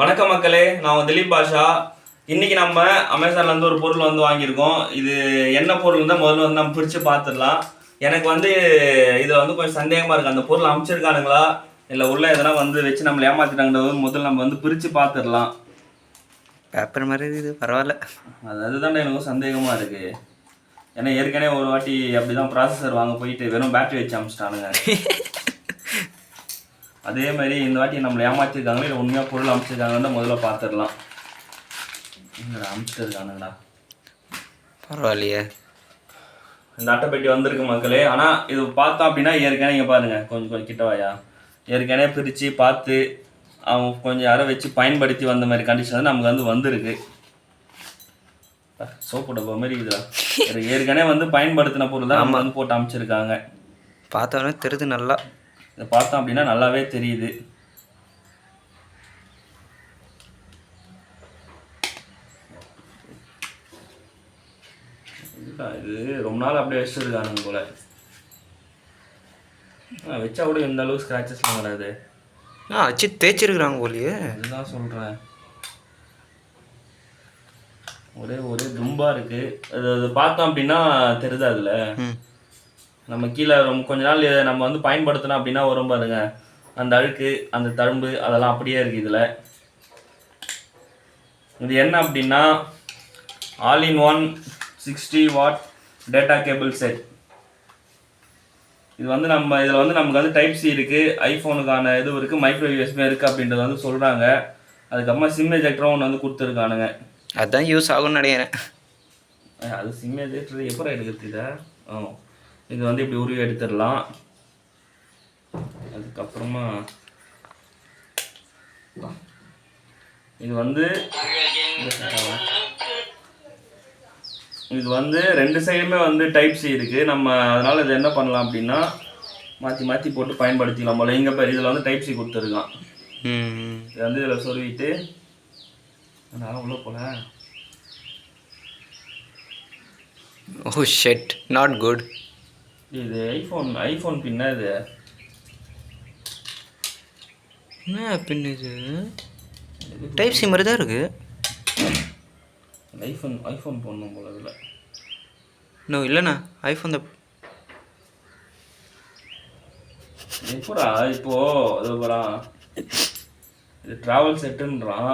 வணக்கம் மக்களே நான் திலீப் பாஷா. இன்னைக்கு நம்ம அமேசான்ல இருந்து ஒரு பொருள் வந்து வாங்கியிருக்கோம். இது என்ன பொருள் தான் முதல்ல வந்து நம்ம பிரிச்சு பார்த்துடலாம் எனக்கு வந்து இதுல வந்து கொஞ்சம் சந்தேகமா இருக்கு. அந்த பொருள் அமைச்சிருக்கானுங்களா? இல்ல உள்ள எதனா வந்து வச்சு நம்மளை ஏமாத்திட்டாங்கிறது முதல்ல நம்ம வந்து பிரிச்சு பார்த்துடலாம் பேப்பர் மாதிரி இது பரவாயில்ல. அது அதுதான் எனக்கு சந்தேகமா இருக்கு. ஏன்னா ஏற்கனவே ஒரு வாட்டி அப்படிதான் ப்ராசஸர் வாங்க போயிட்டு வெறும் பேட்டரி வச்சு அமிச்சிட்டானுங்க. அதே மாதிரி இந்த வாட்டி நம்மளை ஏமாத்திருக்காங்களே இல்லை உண்மையாக பொருள் அமைச்சிருக்காங்கன்னு முதல்ல பார்த்துடலாம் என்னடா அமைச்சிருக்கானுங்கடா. பரவாயில்லையே. இந்த அட்டைப்பெட்டி வந்திருக்கு மக்களே. ஆனால் இது பார்த்தோம் அப்படின்னா ஏற்கனவே இங்கே பாருங்க கொஞ்சம் கொஞ்சம் கிட்ட வாயா. ஏற்கனவே பிரித்து பார்த்து அவங்க கொஞ்சம் யாரோ வச்சு பயன்படுத்தி வந்த மாதிரி கண்டிஷன் நமக்கு வந்து வந்திருக்கு. சோப்பு டப்பா மாதிரி இதுதான் இது ஏற்கனவே வந்து பயன்படுத்தின பொருள் தான் நம்ம வந்து போட்டு அமைச்சிருக்காங்க. பார்த்தோன்னே தெரியுது நல்லா. இதை பார்த்தோம் அப்படின்னா நல்லாவே தெரியுது. இது? ரொம்ப நாள் அப்படியே வச்சிருக்கானுங்க போல. வச்சா கூட எந்த அளவுக்கு ஸ்க்ராச்சஸ்லாம் வராது. ஆ வச்சு தேய்ச்சிருக்கிறாங்க போலியே. அதுதான் சொல்கிறேன் ஒரே ஒரே தும்பா இருக்கு. அது பார்த்தோம் அப்படின்னா தெரியுது அதில் நம்ம கீழே ரொம்ப கொஞ்ச நாள் நம்ம வந்து பயன்படுத்தினோம் அப்படின்னா வரும் பாருங்க. அந்த அழுக்கு அந்த தழும்பு அதெல்லாம் அப்படியே இருக்கு இதில். இது என்ன அப்படின்னா all in one sixty watt data cable set இது வந்து நம்ம இதில் வந்து நமக்கு வந்து டைப் சி இருக்குது ஐஃபோனுக்கான இது இருக்குது மைக்ரோ யூஎஸ்பி இருக்குது அப்படின்றத வந்து சொல்கிறாங்க அதுக்கப்புறமா சிம் எஜெக்டரும் ஒன்று வந்து கொடுத்துருக்கானுங்க. அதுதான் யூஸ் ஆகும்னு நினைக்கிறேன். அது சிம் எஜெக்டர் எப்போ எடுக்கிறது இதை? ஆ இது வந்து இப்படி உருவி எடுத்துடலாம். அதுக்கப்புறமா இது வந்து இது வந்து ரெண்டு சைடுமே வந்து டைப் சி இருக்குது நம்ம அதனால் இது என்ன பண்ணலாம் அப்படின்னா மாற்றி மாற்றி போட்டு பயன்படுத்திக்கலாம் போல. இங்கே பேர் இதில் வந்து டைப் சி கொடுத்துருக்கான். இது வந்து இதில் சொருவிட்டு நான் உள்ளே போல. ஓ ஷெட் நாட் குட் இது ஐஃபோன் ஐஃபோன் பின்னா இது? என்ன பின் இது? டைப் சி மாதிரி தான் இருக்கு. ஐஃபோன் ஐஃபோன் போடணும் போல இதில். இன்னும் இல்லைண்ணா ஐஃபோன் தான். எப்படா இப்போ அது போகிறான் இது ட்ராவல் செட்டுன்றான்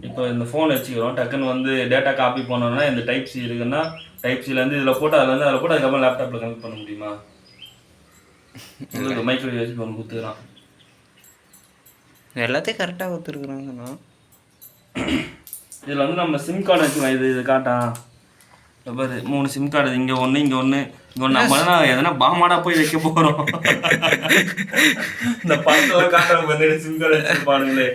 இப்போ இந்த ஃபோன் வச்சுக்கிறோம் டக்குன்னு வந்து டேட்டா காப்பி பண்ணோம்னா இந்த டைப் சி இருக்குன்னா டைப் சிலேருந்து இதில் போட்டு அதில் வந்து அதில் போட்டு அதுக்கப்புறம் லேப்டாப்பில் கனெக்ட் பண்ண முடியுமா? இது மைக்ரோ யூஎஸ்பி ஒன்று கொடுத்துக்கிறான் எல்லாத்தையும் கரெக்டாக கொடுத்துருக்குறாங்கண்ணா இதில் வந்து நம்ம சிம் கார்டு வச்சுக்கலாம் இது இது காட்டா. இதோ பாரு மூணு சிம் கார்டு இங்கே ஒன்று இங்கே ஒன்று இங்கே ஒன்று நம்ம என்ன எதனா பாமாடா போய் வைக்க போகிறோம் இந்த படத்தெல்லாம் காட்டுறாங்க வந்து சிம் கார்டு வச்சுருப்பானுங்களே.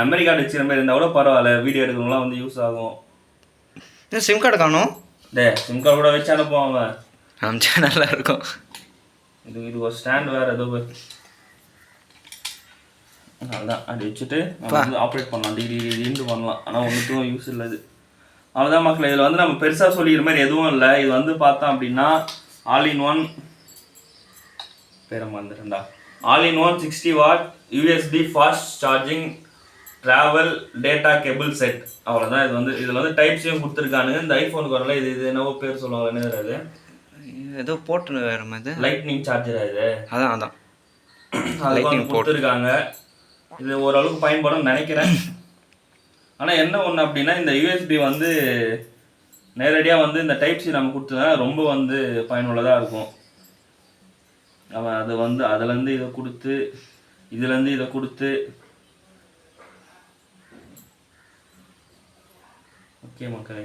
மெமரி கார்டு வச்சுக்கிற மாதிரி இருந்தால் கூட பரவாயில்ல வீடியோ எடுக்கிறவங்களாம் வந்து யூஸ் ஆகும். இன்னும் சிம் கார்டு காணும். டே சிம் கார்டு கூட வச்சு அனுப்புவான் அவன். அமிச்சா நல்லா இருக்கும் இது இது ஒரு ஸ்டாண்ட் வேறு ஏதோ. அவ்வளோதான் அப்படி வச்சுட்டு ஆப்ரேட் பண்ணலாம். டிகிரி டிகிரின்னு பண்ணலாம். ஆனால் ஒன்றுக்கும் யூஸ் இல்லை இது. அவ்வளோதான் மக்கள். இதில் வந்து நம்ம பெருசாக சொல்லிக்கிற மாதிரி எதுவும் இல்லை. இது வந்து பார்த்தோம் அப்படின்னா ஆல் இன் ஒன் பேரை மறந்துட்டேன்டா. All in one sixty watt USB fast charging travel data cable set அவ்வளோதான் இது வந்து இதில் வந்து டைப் சியும் கொடுத்துருக்கானுங்க. இந்த ஐஃபோனுக்கு வரல. இது இது என்னவோ பேர் சொல்லுவாங்க என்ன அது ஏதோ போட்டு வேறு மாதிரி லைட்னிங் சார்ஜர் இது? அதான் அதான். வந்து கொடுத்துருக்காங்க. இது ஓரளவுக்கு பயன்படும் நினைக்கிறேன். ஆனால் என்ன ஒன்று அப்படின்னா இந்த யூஎஸ்பி வந்து நேரடியாக வந்து இந்த டைப் சி நம்ம கொடுத்தா ரொம்ப வந்து பயனுள்ளதாக இருக்கும். அவன் அது வந்து அதுலேருந்து இதை கொடுத்து இதுலேருந்து இதை கொடுத்து ஓகே மக்களே.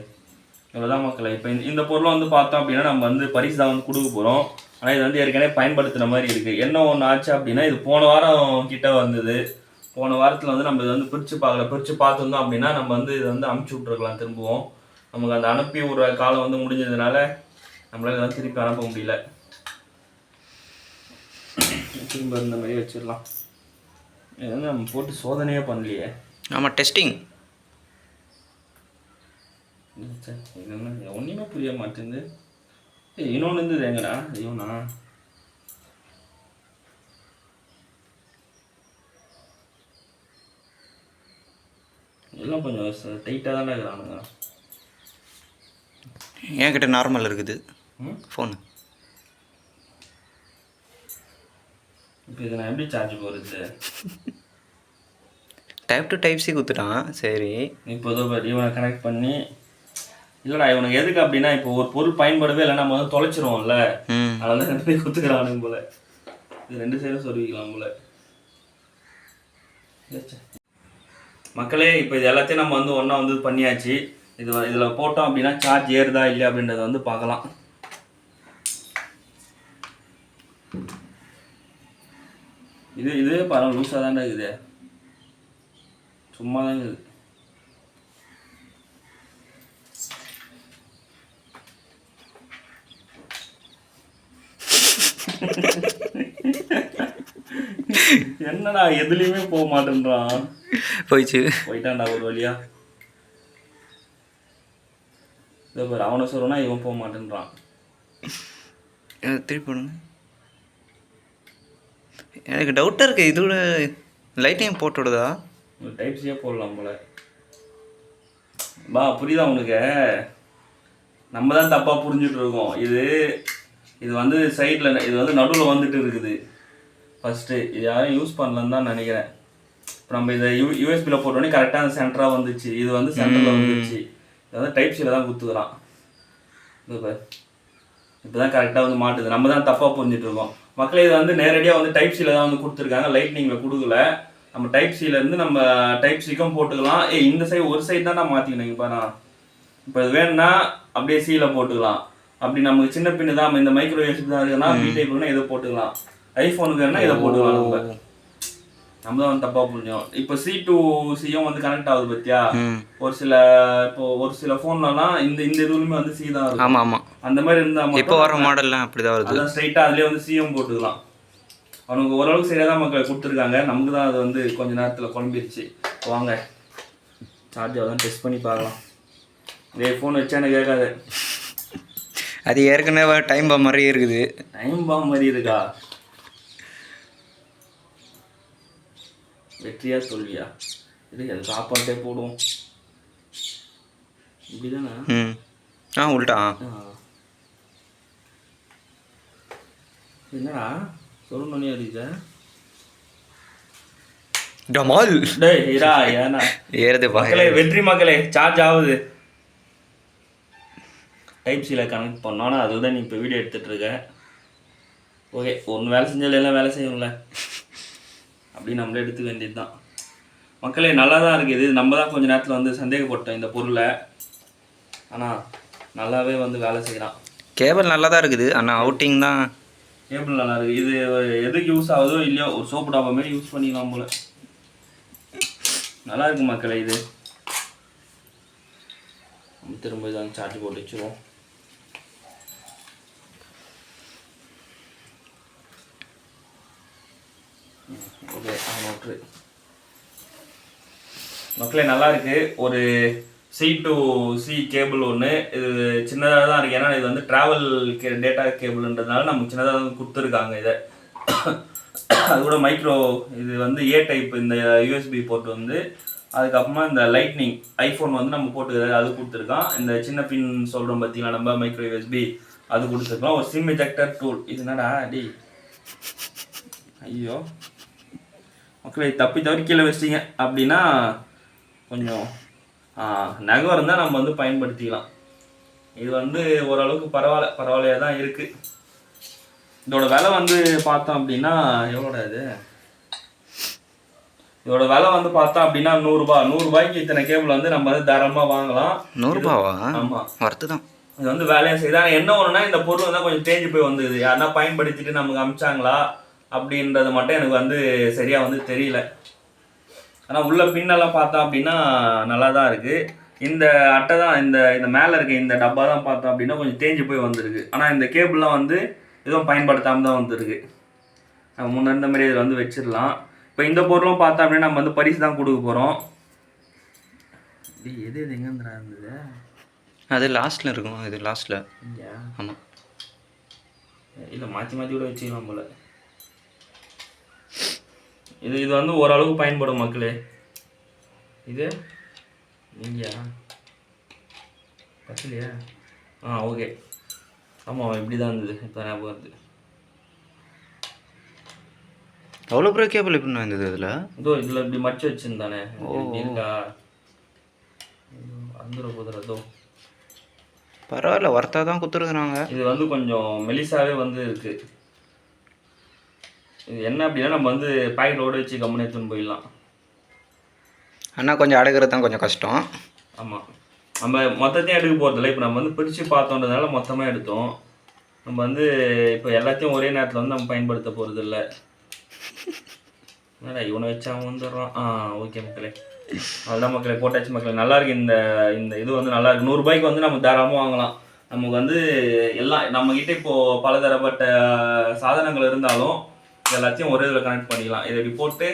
இவ்வளோதான் மக்களை. இப்போ இந்த இந்த பொருளை வந்து பார்த்தோம் அப்படின்னா நம்ம வந்து பரிசு தான் வந்து கொடுக்க போகிறோம் ஆனால் இது வந்து ஏற்கனவே பயன்படுத்துகிற மாதிரி இருக்குது என்ன ஒன்று ஆச்சு அப்படின்னா இது போன வாரம் கிட்ட வந்தது. போன வாரத்தில் வந்து நம்ம இதை வந்து பிரித்து பார்க்கல. பிரித்து பார்த்துருந்தோம் அப்படின்னா நம்ம வந்து இதை வந்து அமுச்சு விட்ருக்கலாம் திரும்பவும். நமக்கு அந்த அனுப்பி ஒரு காலம் வந்து முடிஞ்சதுனால நம்மளால இதெல்லாம் திருப்பி அனுப்ப முடியல. திரும்ப இந்த மாதிரி வச்சிடலாம். இது வந்து நம்ம போட்டு சோதனையே பண்ணலையே. ஆமாம் டெஸ்டிங் ச்சே, இது என்ன ஒன்றுமே புரிய மாட்டேங்குது. ஏய் இன்னொன்று இருந்தது எங்கடா? ஐயோண்ணா எல்லாம் கொஞ்சம் டைட்டாக தானே இருக்கிறானுங்க. என்கிட்ட நார்மல் இருக்குது. ஃபோனு இப்போ இதை நான் எப்படி சார்ஜ் போடுறது? டைப் டு டைப் சி குத்துட்டான் சரி. இப்போ பாரு, இவனை கனெக்ட் பண்ணி இல்லைடா இவனுக்கு எதுக்கு அப்படின்னா இப்போ ஒரு பொருள் பயன்படவே இல்லை நம்ம வந்து தொலைச்சிருவோம்ல. அதனால ரெண்டு பேரும் குத்துக்கிறானுங்க போல. இது ரெண்டு சைடும் சொருவிக்கலாம் போல. மக்களே இப்போ இது எல்லாத்தையும் நம்ம வந்து ஒன்றா வந்து பண்ணியாச்சு. இது இதுல போட்டோம் அப்படின்னா சார்ஜ் ஏறுதா இல்லையா அப்படின்றத வந்து பார்க்கலாம். இது இது பரவாயில்ல லூஸாக தானே இருக்குது. சும்மா தான் இருக்குது. என்னடா எதுலயுமே போக மாட்டேன்றான். போயிடுச்சு போயிட்டான்டா ஒரு வழியா. இதோ பாரு அவனை சொல்றனா இவன் போக மாட்டேன்றான். திருப்பி போடுங்க. எனக்கு டவுட்டாக இருக்குது இதோட லைட்டையும் போட்டு விடுதா? டைப் சியே போடலாம் போல. பா புரியுதா உனக்கு? நம்ம தான் தப்பா புரிஞ்சுட்டு இருக்கோம். இது இது வந்து சைடில் இது வந்து நடுவில் வந்துட்டு இருக்குது. ஃபஸ்ட்டு இது யாரும் யூஸ் பண்ணலன்னு தான் நினைக்கிறேன். இப்போ நம்ம இதை யூ யூஎஸ்பியில் போட்டோன்னே கரெக்டாக அந்த சென்டராக வந்துச்சு. இது வந்து சென்டரில் வந்துச்சு. இது வந்து டைப் சியில் தான் குத்துக்கிறான் இது பாரு. இப்போ தான் கரெக்டாக வந்து மாட்டுது. நம்ம தான் தப்பாக புரிஞ்சுட்டு இருக்கோம். மக்களே இது வந்து நேரடியாக வந்து டைப் சியில் தான் வந்து கொடுத்துருக்காங்க. லைட்னிங்கில் கொடுக்கல. நம்ம டைப் சில இருந்து நம்ம டைப் சிக்கும் போட்டுக்கலாம். ஏய் இந்த சைடு ஒரு சைடு தான் நான் மாற்றிக்கணும் இப்போ இது வேணும்னா அப்படியே சீல போட்டுக்கலாம். அப்படி நமக்கு சின்ன பின்னு தான் இந்த மைக்ரோ யூஎஸ்பி தான் இருக்குன்னா பி டைப்னா இதை போட்டுக்கலாம். ஐஃபோனுக்கு வேணா இதை போட்டுக்கலாம் நம்ம நம்ம தான் வந்து தப்பாக புரிஞ்சோம். இப்போ சி டு சியும் வந்து கனெக்ட் ஆகுது பத்தியா? ஒரு சில இப்போ ஒரு சில ஃபோன்லலாம் இந்த இந்த இதுவுமே வந்து சி தான் இருக்கும். ஆமாம் ஆமாம் அந்த மாதிரி இருந்தா இப்போ வர மாடல்லாம் அப்படி தான் வருது. அதான் ஸ்ட்ரைட்டா அதுலயே வந்து சிஎம் போட்டுக்கலாம். அவனுக்கு ஓரளவுக்கு சரியா தான் மக்கள் கொடுத்துருக்காங்க. நமக்கு தான் அது வந்து கொஞ்ச நேரத்துல குழம்பிருச்சு. வாங்க. சார்ஜ் அதான் டெஸ்ட் பண்ணி பார்க்கலாம். இதே ஃபோன் வச்சா எனக்கு கேட்காது. அது ஏற்கனவே டைம் பாம் மாதிரியே இருக்குது. டைம் பாம் மாதிரி இருக்கா? வெற்றியா தோல்வியா? இது அது சாப்பாட்டே போடுவோம். இப்படிதானே? ஆ உள்டா. என்னடா? சொல்லணும்னே அடிச்ச டமால். டேய் இரா ஏன்னா. ஏறுது மக்களே வெற்றி மக்களே சார்ஜ் ஆகுது. டைப் சியில் கனெக்ட் பண்ணோன்னா அதுதான் நீ இப்போ வீடியோ எடுத்துட்டு இருக்க. ஓகே ஒன்று வேலை செஞ்சாலும் எல்லாம் வேலை செய்யும்ல. அப்படி நம்மளே எடுத்துக்க வேண்டியது தான் மக்களே நல்லா தான் இருக்குது. இது நம்ம தான் கொஞ்ச நேரத்தில் வந்து சந்தேகப்பட்டோம் இந்த பொருளை. ஆனால் நல்லாவே வந்து வேலை செய்கிறான் கேபிள் நல்லா தான் இருக்குது. ஆனால் அவுட்டிங் தான். கேபிள் நல்லா இருக்குது இது எதுக்கு யூஸ் ஆகுதோ இல்லையோ ஒரு சோப்பு டாப்பா மாதிரி யூஸ் பண்ணிக்கலாம் போல. நல்லா இருக்கு மக்களே இது. திரும்ப இதை சார்ஜ் போட்டு வச்சுருவோம் ஓகே நோட்ரு மக்களே நல்லா இருக்குது ஒரு சி டு சி கேபிள் ஒன்று இது சின்னதாக தான் இருக்குது ஏன்னா இது வந்து ட்ராவல் கே டேட்டா கேபிள்ன்றதுனால நமக்கு சின்னதாக தான் கொடுத்துருக்காங்க இதை. அது கூட மைக்ரோ இது வந்து ஏ டைப் இந்த யூஎஸ்பி போர்ட் வந்து. அதுக்கப்புறமா இந்த லைட்னிங் ஐஃபோன் வந்து நம்ம போட்டுக்கிறது அது கொடுத்துருக்கான் இந்த சின்ன பின் சொல்கிறோம் பார்த்தீங்களா நம்ம மைக்ரோ யூஎஸ்பி அது கொடுத்துருக்கோம். ஒரு சிம் எஜெக்டர் டூல் இது என்னடா டி ஐயோ. மக்களை தப்பி தவறி கீழே வச்சிட்டீங்க அப்படின்னா கொஞ்சம் ஆ, நகம் இருந்தால் நம்ம வந்து பயன்படுத்திக்கலாம். இது வந்து ஓரளவுக்கு பரவாயில்ல பரவாயில்லையா தான் இருக்குது இதோட விலை வந்து பார்த்தோம் அப்படின்னா எவ்வளோடா இது? இதோட விலை வந்து பார்த்தோம் அப்படின்னா நூறுரூபா நூறுரூபாய்க்கு இத்தனை கேபிள் வந்து நம்ம வந்து தாராளமாக வாங்கலாம். நூறுரூபாவா ஆமாம் வரத்து தான். இது வந்து வேலையை செய்யுது. ஆனால் என்ன ஒன்றுனா இந்த பொருள் வந்து கொஞ்சம் தேஞ்சு போய் வந்தது யாருன்னா பயன்படுத்திட்டு நமக்கு அமிச்சாங்களா? அப்படின்றது மட்டும் எனக்கு வந்து சரியாக வந்து தெரியல. ஆனால் உள்ள பின்னெல்லாம் பார்த்தோம் அப்படின்னா நல்லா தான் இருக்குது இந்த அட்டை தான் இந்த இந்த மேலே இருக்க இந்த டப்பா தான் பார்த்தோம் அப்படின்னா கொஞ்சம் தேஞ்சு போய் வந்திருக்கு. ஆனால் இந்த கேபிள்லாம் வந்து எதுவும் பயன்படுத்தாமல் தான் வந்திருக்கு. நம்ம முன்ன இருந்த மாதிரி இதில் வந்து வச்சிடலாம். இப்போ இந்த பொருளும் பார்த்தோம் அப்படின்னா நம்ம வந்து பரிசு தான் கொடுக்க போகிறோம் எது எது எங்கேருந்துடா இருந்தது? அது லாஸ்ட்டில் இருக்கும்? இது லாஸ்ட்டில் ஆமாம் இல்லை மாற்றி மாற்றி கூட வச்சுக்கலாம் போல. இது இது வந்து ஓரளவுக்கு பயன்படும் மக்களே. இது? நீங்கயா பத்தலையா ஆ ஓகே. ஆமாம் இப்படி தான் இருந்தது. இப்போ ஞாபகம் வருது. அவ்வளோ பெரிய கேபிள் எப்படி இருந்தது அதில்? இதோ இதில் இப்படி மடிச்சு வச்சுருந்தானே. இருக்கா? வந்துட போதுற இதோ. பரவாயில்ல ஒர்த்தாக தான் கொடுத்துருக்குறாங்க இது வந்து கொஞ்சம் மெலிசாவே வந்து இருக்கு. இது என்ன அப்படின்னா நம்ம வந்து பாக்கெட்டோட வச்சு கம்முன்னு எடுத்துன்னு போயிடலாம். ஆனால் கொஞ்சம் அடக்கிறது தான் கொஞ்சம் கஷ்டம். ஆமாம் நம்ம மொத்தத்தையும் எடுக்க போகிறதில்ல இப்போ நம்ம வந்து பிரித்து பார்த்தோன்றதுனால மொத்தமாக எடுத்தோம். நம்ம வந்து இப்போ எல்லாத்தையும் ஒரே நேரத்தில் வந்து நம்ம பயன்படுத்த போகிறது இல்லை. என்னடா இவனை வச்சு அவன் வந்துடுறான். ஆ ஓகே மக்களே. அதுதான் மக்களே போட்டாச்சு மக்களே. நல்லா இருக்கு இந்த இந்த இது வந்து நல்லா இருக்கு. நூறுரூபாய்க்கு வந்து நம்ம தாராளமாக வாங்கலாம். நமக்கு வந்து எல்லாம் நம்மக்கிட்ட இப்போது பலதரப்பட்ட சாதனங்கள் இருந்தாலும் எல்லாத்தையும் ஒரே இதில் கனெக்ட் பண்ணிக்கலாம். இதை இப்படி போட்டு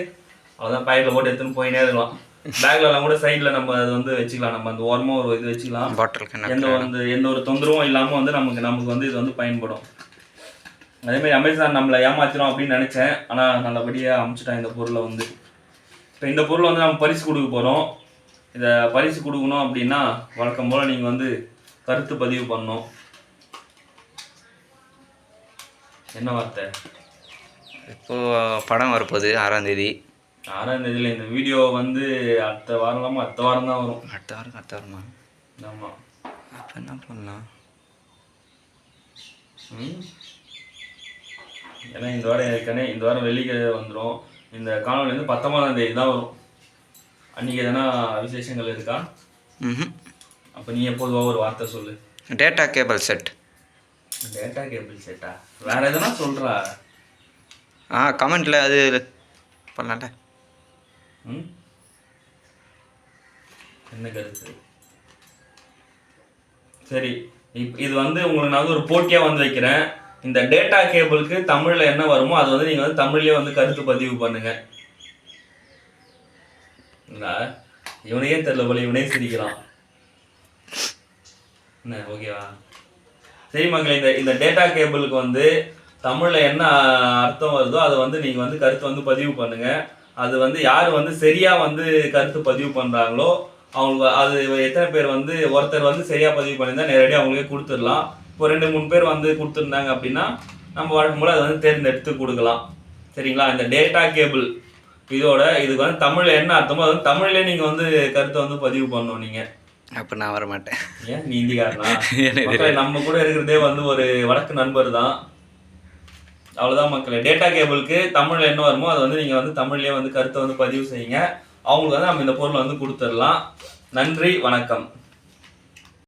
அவ்வளோதான் பைப்பில் போட்டு எடுத்துன்னு போயினே இருக்கலாம். பேக்ல எல்லாம் கூட சைடில் நம்ம அது வந்து வச்சுக்கலாம். நம்ம அந்த ஓரமாக ஒரு இது வச்சுக்கலாம். பாட்டில் எந்த வந்து எந்த ஒரு தொந்தரவும் இல்லாமல் வந்து நமக்கு நமக்கு வந்து இது வந்து பயன்படும். அதே மாதிரி அமேசான் நம்மளை ஏமாத்திரும் அப்படின்னு நினச்சேன். ஆனால் நல்லபடியாக அமுச்சிட்டான் இந்த பொருளை வந்து. இப்போ இந்த பொருளை வந்து நம்ம பரிசு கொடுக்க போகிறோம் இதை பரிசு கொடுக்கணும் அப்படின்னா வழக்கம் போல் நீங்கள் வந்து கருத்து பதிவு பண்ணணும். என்ன வார்த்தை? இப்போது படம் வரப்போகுது ஆறாம் தேதி. ஆறாம் தேதியில் இந்த வீடியோ வந்து அடுத்த வாரம் இல்லாமல் அடுத்த வாரம் தான் வரும். அடுத்த வாரம் அடுத்த வாரமா? ஆமாம் அப்போ என்ன பண்ணலாம். ஏன்னா இந்த வாரம் ஏற்கனவே இந்த வாரம் வெள்ளிக்கிழமை வந்துடும் இந்த காணொலி வந்து பத்தொன்பதாம் தேதி தான் வரும். அன்றைக்கி எதனா விசேஷங்கள் இருக்கா? ம் அப்போ நீ எப்போதுவா ஒரு வார்த்தை சொல்லு. Data cable set data cable செட்டா வேற எதனா சொல்கிறா ஆ கமெண்ட்டில் அது பண்ணலாம்ல. ம்? என்ன கருத்து? சரி இப் இது வந்து உங்களுக்கு நான் வந்து ஒரு போட்டியாக வந்து வைக்கிறேன். இந்த டேட்டா கேபிளுக்கு தமிழில் என்ன வருமோ அது வந்து நீங்கள் வந்து தமிழ்லேயே வந்து கருத்து பதிவு பண்ணுங்கள் இல்லை இவனையே தெரியல போல இவனே சிரிக்கிறான். என்ன ஓகேவா? சரி மங்களே இந்த இந்த டேட்டா கேபிளுக்கு வந்து தமிழில் என்ன அர்த்தம் வருதோ அதை வந்து நீங்கள் வந்து கருத்து வந்து பதிவு பண்ணுங்க. அது வந்து யார் வந்து சரியாக வந்து கருத்து பதிவு பண்ணுறாங்களோ அவங்க அது எத்தனை பேர் வந்து ஒருத்தர் வந்து சரியாக பதிவு பண்ணியிருந்தா நேரடியாக அவங்களுக்கே கொடுத்துடலாம். இப்போ ரெண்டு மூணு பேர் வந்து கொடுத்துருந்தாங்க அப்படின்னா நம்ம வழக்கம் போல் அதை வந்து தேர்ந்தெடுத்து கொடுக்கலாம். சரிங்களா? இந்த டேட்டா கேபிள் இதோட இதுக்கு வந்து தமிழில் என்ன அர்த்தமோ அது வந்து தமிழ்லேயே நீங்கள் வந்து கருத்தை வந்து பதிவு பண்ணணும் நீங்கள் அப்போ நான் வர மாட்டேன் ஏன்? நீ இந்திக்காரனா நம்ம கூட இருக்கிறதே வந்து ஒரு வடக்கு நண்பர் தான் அவ்வளோதான் மக்களே. டேட்டா கேபிளுக்கு தமிழில் என்ன வருமோ அதை வந்து நீங்கள் வந்து தமிழ்லேயே வந்து கருத்தை வந்து பதிவு செய்யுங்க. அவங்களுக்கு வந்து நம்ம இந்த பொருளை வந்து கொடுத்துடலாம். நன்றி வணக்கம்.